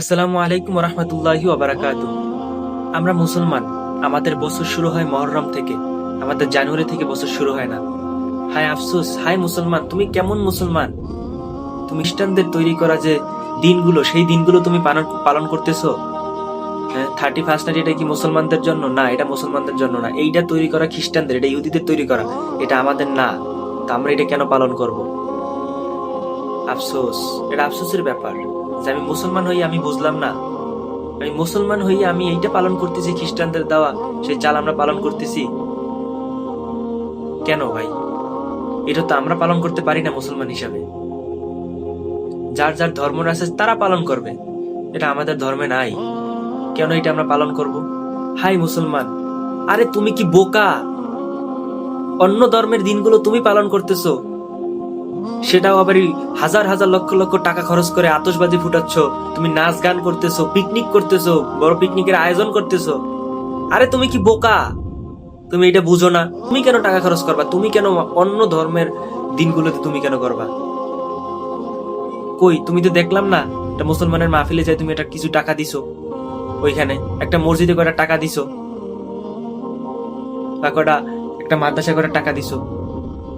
আসসালামু আলাইকুম রহমতুল্লাহি ওবারাকাত আমরা মুসলমান, আমাদের বছর শুরু হয় মহরম থেকে, আমাদের জানুয়ারি থেকে বছর শুরু হয় না। হায় আফসোস হায় মুসলমান, তুমি কেমন মুসলমান? তুমি খ্রিস্টানদের তৈরি করা যে দিনগুলো, সেই দিনগুলো তুমি পালন পালন করতেছো? থার্টি ফার্স্ট নাইট এটা কি মুসলমানদের জন্য? না, এটা মুসলমানদের জন্য না। এইটা তৈরি করা খ্রিস্টানদের, এটা ইহুদিদের তৈরি করা, এটা আমাদের না। তা আমরা এটা কেন পালন করব? আফসোস, এটা আফসোসের ব্যাপার। যে আমি মুসলমান হই, আমি বুঝলাম না। আমি মুসলমান হই, আমি এইটা পালন করতেছি খ্রিস্টানদের দেওয়া, সেই চাল আমরা পালন করতেছি। কেন ভাই? এটা তো আমরা পালন করতে পারি না মুসলমান হিসাবে। যার যার ধর্ম আছে, তারা পালন করবে। এটা আমাদের ধর্মে নাই। কেন এটা আমরা পালন করব? হাই মুসলমান, আরে তুমি কি বোকা? অন্য ধর্মের দিনগুলো তুমি পালন করতেছো। সেটাও আবার হাজার হাজার লক্ষ লক্ষ টাকা খরচ করে আতশবাজি ফুটাচ্ছ। তুমি নাচ গান করতেছো পিকনিক করতেছো, বড় পিকনিকের আয়োজন করতেছো। আরে তুমি কি বোকা? তুমি এটা বুঝো না। তুমি কেন টাকা খরচ করবা? তুমি কেন অন্য ধর্মের দিনগুলোতে তুমি কেন করবা? কই, তুমি তো দেখলাম না, একটা মুসলমানের মাহফিলে যাই তুমি এটা কিছু টাকা দিছো। ওইখানে একটা মসজিদে করে টাকা দিছো? বা কটা একটা মাদ্রাসা করে টাকা দিছো?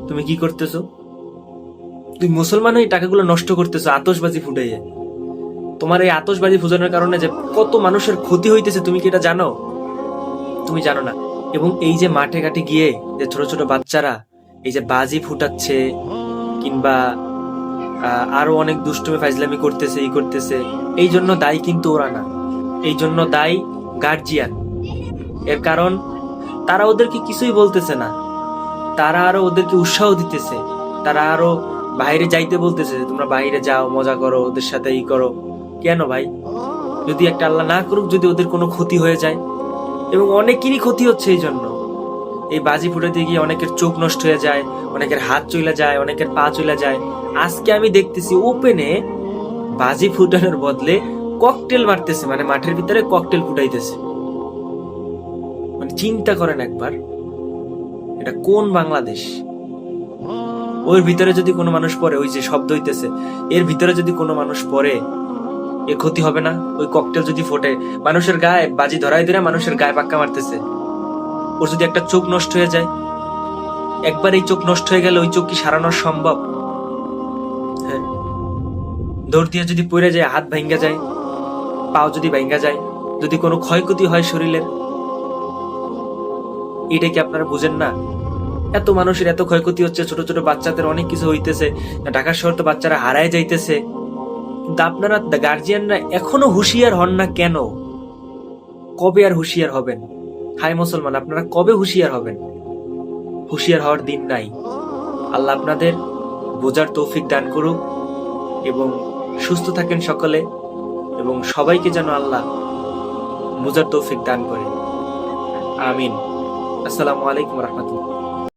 তুমি কি করতেছো? তুই মুসলমান হয়ে টাকাগুলো নষ্ট করতেছো, আতশবাজি ফুটাইয়ে। তোমার এই আতশবাজি ফুটানোর কারণে যে কত মানুষের ক্ষতি হইতেছে, তুমি কি এটা জানো? তুমি জানো না। এবং এই যে মাঠে ঘাটে গিয়ে যে ছোট ছোট বাচ্চারা এই যে বাজি ফুটাচ্ছে, কিংবা আরও অনেক দুষ্টুমি ফাইজলামি করতেছে এই করতেছে, এই জন্য দায়ী কিন্তু ওরা না। এই জন্য দায়ী গার্জিয়ান এর কারণ, তারা ওদেরকে কিছুই বলতেছে না। তারা আরও ওদেরকে উৎসাহ দিতেছে। তারা আরও বাইরে যাইতে বলতেছে যে, তোমরা বাইরে যাও, মজা করো, ওদের সাথে ই করো। কেন ভাই? যদি একটা আল্লাহ না করুক, যদি ওদের কোনো ক্ষতি হয়ে যায়। এবং অনেকেরই ক্ষতি হচ্ছে এই জন্য। এই বাজি ফুটাতে গিয়ে অনেকের চোখ নষ্ট হয়ে যায়, অনেকের হাত চলে যায়, অনেকের পা চলে যায়। আজকে আমি দেখতেছি ওপেনে বাজি ফুটানোর বদলে ককটেল মারতেছে মানে মাঠের ভিতরে ককটেল ফুটাইতেছে। মানে চিন্তা করেন একবার, এটা কোন বাংলাদেশ? ওর ভিতরে যদি কোনো মানুষ পড়ে, ওই যে শব্দ হইতেছে, এর ভিতরে যদি কোনো মানুষ পড়ে, এ ক্ষতি হবে না? ওই ককটেল যদি ফোটে, মানুষের গায়ে বাজি ধরাই দিলে মানুষের গায়ে পাক্কা মারতেছে। ওর যদি একটা চোখ নষ্ট হয়ে যায়, একবার এই চোখ নষ্ট হয়ে গেলে ওই চোখ কি সারানো সম্ভব? হ্যাঁ। দৌড় দিয়ে যদি পড়ে যায়, হাত ভাঙ্গা যায়, পাও যদি ভাঙ্গা যায়, যদি কোনো ক্ষয়ক্ষতি হয় শরীরের, এটা কি আপনারা বুঝেন না? এত মানুষের এত ক্ষয়ক্ষতি হচ্ছে, ছোট ছোট বাচ্চাদের অনেক কিছু হইতেছে। ঢাকার শহর তো বাচ্চারা হারায় যাইতেছে। কিন্তু আপনারা গার্জিয়ানরা এখনও হুঁশিয়ার হন না কেন? কবে আর হুঁশিয়ার হবেন? হাই মুসলমান, আপনারা কবে হুঁশিয়ার হবেন? হুঁশিয়ার হওয়ার দিন নাই। আল্লাহ আপনাদের বোঝার তৌফিক দান করুক এবং সুস্থ থাকেন সকলে এবং সবাইকে যেন আল্লাহ বোঝার তৌফিক দান করে। আমিন। আসসালামু আলাইকুম রহমতুল্লাহ।